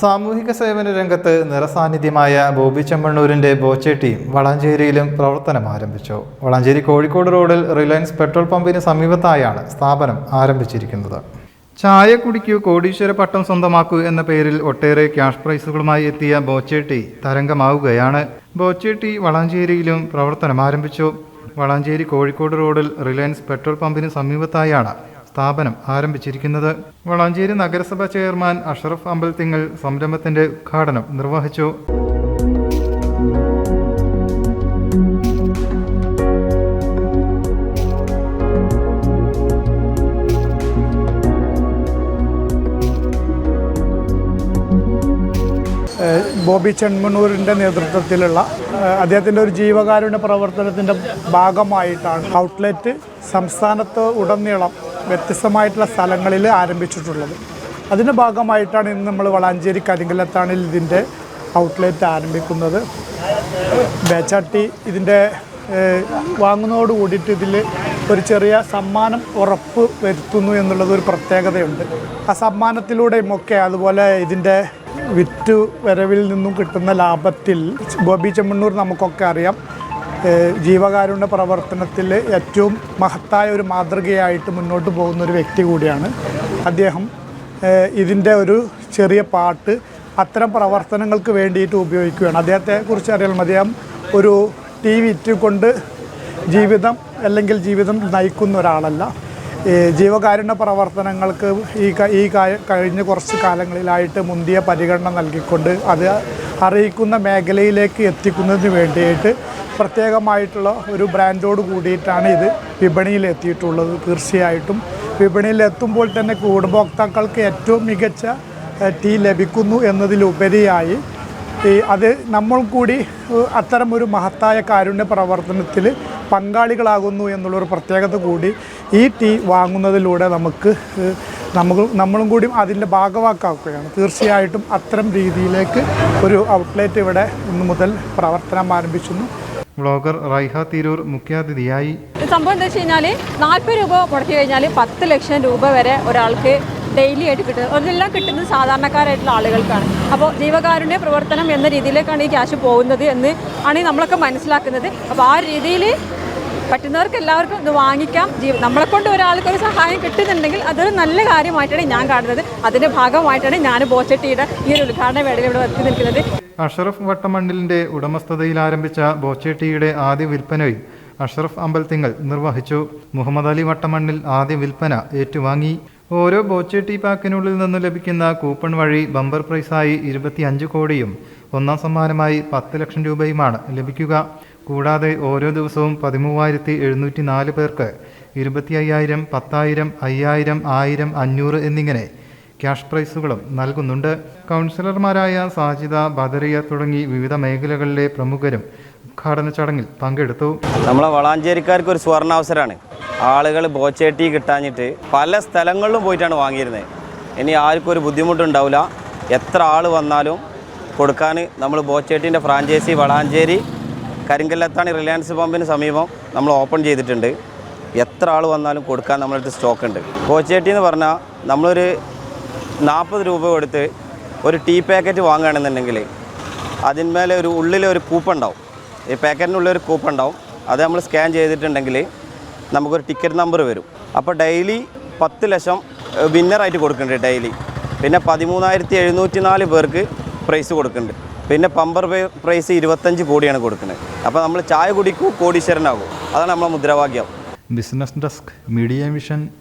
സാമൂഹിക സേവന രംഗത്ത് നിറസാന്നിധ്യമായ ബോബി ചെമ്മണ്ണൂരിന്റെ ടീം വളാഞ്ചേരിയിലും പ്രവർത്തനം ആരംഭിച്ചു. വളാഞ്ചേരി കോഴിക്കോട് റോഡിൽ റിലയൻസ് പെട്രോൾ പമ്പിന് സമീപത്തായാണ് സ്ഥാപനം ആരംഭിച്ചിരിക്കുന്നത്. ചായ കുടിക്കൂ കോടീശ്വര പട്ടം സ്വന്തമാക്കൂ എന്ന പേരിൽ ഒട്ടേറെ ക്യാഷ് പ്രൈസുകളുമായി എത്തിയ ബോച്ചേട്ടി തരംഗമാവുകയാണ്. ബോച്ചേട്ടി വളാഞ്ചേരിയിലും പ്രവർത്തനം ആരംഭിച്ചു. വളാഞ്ചേരി കോഴിക്കോട് റോഡിൽ റിലയൻസ് പെട്രോൾ പമ്പിന് സമീപത്തായാണ് സ്ഥാപനം ആരംഭിച്ചിരിക്കുന്നത്. വളാഞ്ചേരി നഗരസഭ ചെയർമാൻ അഷറഫ് അമ്പൽത്തിങ്ങൾ സംരംഭത്തിന്റെ ഉദ്ഘാടനം നിർവഹിച്ചു. ബോബി ചെൺമണൂരിന്റെ നേതൃത്വത്തിലുള്ള അദ്ദേഹത്തിന്റെ ഒരു ജീവകാരുണ്യ പ്രവർത്തനത്തിന്റെ ഭാഗമായിട്ടാണ് ഔട്ട്ലെറ്റ് സംസ്ഥാനത്ത് ഉടനീളം വ്യത്യസ്തമായിട്ടുള്ള സ്ഥലങ്ങളിൽ ആരംഭിച്ചിട്ടുള്ളത്. അതിന്റെ ഭാഗമായിട്ടാണ് ഇന്ന് നമ്മൾ വളാഞ്ചേരി കരിങ്കലത്താണിൽ ഇതിന്റെ ഔട്ട്ലെറ്റ് ആരംഭിക്കുന്നത്. ബേച്ചാട്ടി ഇതിന്റെ വാങ്ങുന്നതോട് കൂടിയിട്ട് ഇതിൽ ഒരു ചെറിയ സമ്മാനം ഉറപ്പ് വരുത്തുന്നു എന്നുള്ളത് ഒരു പ്രത്യേകതയുണ്ട്. ആ സമ്മാനത്തിലൂടെയും ഒക്കെ അതുപോലെ ഇതിന്റെ വിറ്റ് വരവിൽ നിന്നും കിട്ടുന്ന ലാഭത്തിൽ ബോബി ചെമ്മണ്ണൂർ നമുക്കൊക്കെ അറിയാം. ജീവകാരുണ്യ പ്രവർത്തനത്തിൽ ഏറ്റവും മഹത്തായ ഒരു മാതൃകയായിട്ട് മുന്നോട്ട് പോകുന്ന ഒരു വ്യക്തി കൂടിയാണ് അദ്ദേഹം. ഇതിന്റെ ഒരു ചെറിയ പാട്ട് അത്തരം പ്രവർത്തനങ്ങൾക്ക് വേണ്ടിയിട്ട് ഉപയോഗിക്കുകയാണ്. അദ്ദേഹത്തെക്കുറിച്ച് അറിയാൻ അദ്ദേഹം ഒരു ടി വിറ്റ് കൊണ്ട് ജീവിതം അല്ലെങ്കിൽ ജീവിതം നയിക്കുന്ന ഒരാളല്ല. ജീവകാരുണ്യ പ്രവർത്തനങ്ങൾക്ക് ഈ ഈ കഴിഞ്ഞ കുറച്ച് കാലങ്ങളിലായിട്ട് മുന്തിയ പരിഗണന നൽകിക്കൊണ്ട് അത് അറിയിക്കുന്ന മേഖലയിലേക്ക് എത്തിക്കുന്നതിന് വേണ്ടിയിട്ട് പ്രത്യേകമായിട്ടുള്ള ഒരു ബ്രാൻഡോട് കൂടിയിട്ടാണ് ഇത് വിപണിയിൽ എത്തിയിട്ടുള്ളത് തീർച്ചയായിട്ടും വിപണിയിൽ എത്തുമ്പോൾ തന്നെ ഉപഭോക്താക്കൾക്ക് ഏറ്റവും മികച്ച ടീ ലഭിക്കുന്നു എന്നതിലുപരിയായി അത് നമ്മൾ കൂടി അത്തരം ഒരു മഹത്തായ കാരുണ്യ പ്രവർത്തനത്തിൽ പങ്കാളികളാകുന്നു എന്നുള്ളൊരു പ്രത്യേകത കൂടി ഈ ടീ വാങ്ങുന്നതിലൂടെ നമുക്ക് നമുക്ക് നമ്മളും കൂടി അതിന്റെ ഭാഗവാക്കാക്കുകയാണ്. തീർച്ചയായിട്ടും അത്തരം രീതിയിലേക്ക് ഒരു ഔട്ട്ലെറ്റ് ഇവിടെ ഇന്നു മുതൽ പ്രവർത്തനം ആരംഭിച്ചു ബ്ലോഗർ റൈഹ തിരൂർ മുഖ്യാതിഥിയായി. സംഭവം എന്താ വെച്ച് കഴിഞ്ഞാൽ നാൽപ്പത് രൂപ മുടക്കി കഴിഞ്ഞാൽ പത്ത് ലക്ഷം രൂപ വരെ ഒരാൾക്ക് ഡെയിലി ആയിട്ട് കിട്ടുന്നത് അതെല്ലാം കിട്ടുന്നത് സാധാരണക്കാരായിട്ടുള്ള ആളുകൾക്കാണ്. അപ്പോൾ ജീവകാരുണ്യ പ്രവർത്തനം എന്ന രീതിയിലേക്കാണ് ഈ ക്യാഷ് പോകുന്നത് എന്ന് ആണ് നമ്മളൊക്കെ മനസ്സിലാക്കുന്നത്. അപ്പോൾ ആ രീതിയിൽ പറ്റുന്നവർക്ക് എല്ലാവർക്കും ഇത് വാങ്ങിക്കാം. നമ്മളെ കൊണ്ട് ഒരാൾക്ക് ഒരു സഹായം കിട്ടുന്നുണ്ടെങ്കിൽ അതൊരു നല്ല കാര്യമായിട്ടാണ് ഞാൻ കാണുന്നത്. അതിന്റെ ഭാഗമായിട്ടാണ് ഞാൻ ബോച്ചട്ടിയുടെ ഈ ഒരു ഉദ്ഘാടന വേളയിൽ ഇവിടെ എത്തി നിൽക്കുന്നത്. അഷറഫ് വട്ടമണ്ണിലിന്റെ ഉടമസ്ഥതയിൽ ആരംഭിച്ച ബോച്ചേട്ടിയുടെ ആദ്യ വിൽപ്പനയും അഷറഫ് അമ്പൽത്തിങ്ങൾ നിർവഹിച്ചു. മുഹമ്മദ് അലി വട്ടമണ്ണിൽ ആദ്യ വിൽപ്പന ഏറ്റുവാങ്ങി. ഓരോ ബോച്ചേട്ടി പാക്കിനുള്ളിൽ നിന്ന് ലഭിക്കുന്ന കൂപ്പൺ വഴി ബമ്പർ പ്രൈസായി ഇരുപത്തിയഞ്ച് കോടിയും ഒന്നാം സമ്മാനമായി പത്ത് ലക്ഷം രൂപയുമാണ് ലഭിക്കുക. കൂടാതെ ഓരോ ദിവസവും പതിമൂവായിരത്തി എഴുന്നൂറ്റി നാല് പേർക്ക് ഇരുപത്തി അയ്യായിരം പത്തായിരം അയ്യായിരം ആയിരം അഞ്ഞൂറ് എന്നിങ്ങനെ ക്യാഷ് പ്രൈസുകളും നൽകുന്നുണ്ട്. കൗൺസിലർമാരായ സാജിദ ബദറിയ തുടങ്ങി വിവിധ മേഖലകളിലെ പ്രമുഖരും ഉദ്ഘാടന ചടങ്ങിൽ പങ്കെടുത്തു. നമ്മളെ വളാഞ്ചേരിക്കാർക്ക് ഒരു സുവർണാവസരമാണ് ആളുകൾ ബോച്ചേട്ടി കിട്ടാഞ്ഞിട്ട് പല സ്ഥലങ്ങളിലും പോയിട്ടാണ് വാങ്ങിയിരുന്നത് ഇനി ആർക്കും ഒരു ബുദ്ധിമുട്ടുണ്ടാവില്ല. എത്ര ആൾ വന്നാലും കൊടുക്കാൻ നമ്മൾ ബോച്ചേട്ടിന്റെ ഫ്രാഞ്ചൈസി വളാഞ്ചേരി കരിങ്കല്ലത്താണ് റിലയൻസ് പമ്പിന് സമീപം നമ്മൾ ഓപ്പൺ ചെയ്തിട്ടുണ്ട്. എത്ര ആൾ വന്നാലും കൊടുക്കാൻ നമ്മളടുത്ത് സ്റ്റോക്ക് ഉണ്ട് കോച്ചേട്ടി എന്ന് പറഞ്ഞാൽ നമ്മളൊരു നാൽപ്പത് രൂപ കൊടുത്ത് ഒരു ടീ പാക്കറ്റ് വാങ്ങുകയാണെന്നുണ്ടെങ്കിൽ അതിന്മേലെ ഒരു ഉള്ളിലെ ഒരു കൂപ്പൺ ഉണ്ടാവും ഈ പാക്കറ്റിനുള്ളിൽ ഒരു കൂപ്പൺ ഉണ്ടാവും അത് നമ്മൾ സ്കാൻ ചെയ്തിട്ടുണ്ടെങ്കിൽ നമുക്കൊരു ടിക്കറ്റ് നമ്പർ വരും. അപ്പോൾ ഡെയിലി പത്ത് ലക്ഷം വിന്നറായിട്ട് കൊടുക്കുന്നുണ്ട് ഡെയിലി. പിന്നെ പതിമൂന്നായിരത്തി എഴുന്നൂറ്റി നാല് പേർക്ക് പ്രൈസ് കൊടുക്കുന്നുണ്ട്. പിന്നെ പമ്പർ പ്രൈസ് ഇരുപത്തഞ്ച് കോടിയാണ് കൊടുക്കുന്നത്. അപ്പോൾ നമ്മൾ ചായ കുടിക്കൂ കോടീശ്വരനാകും. അതാണ് നമ്മളെ മുദ്രാവാക്യം. Business desk media mission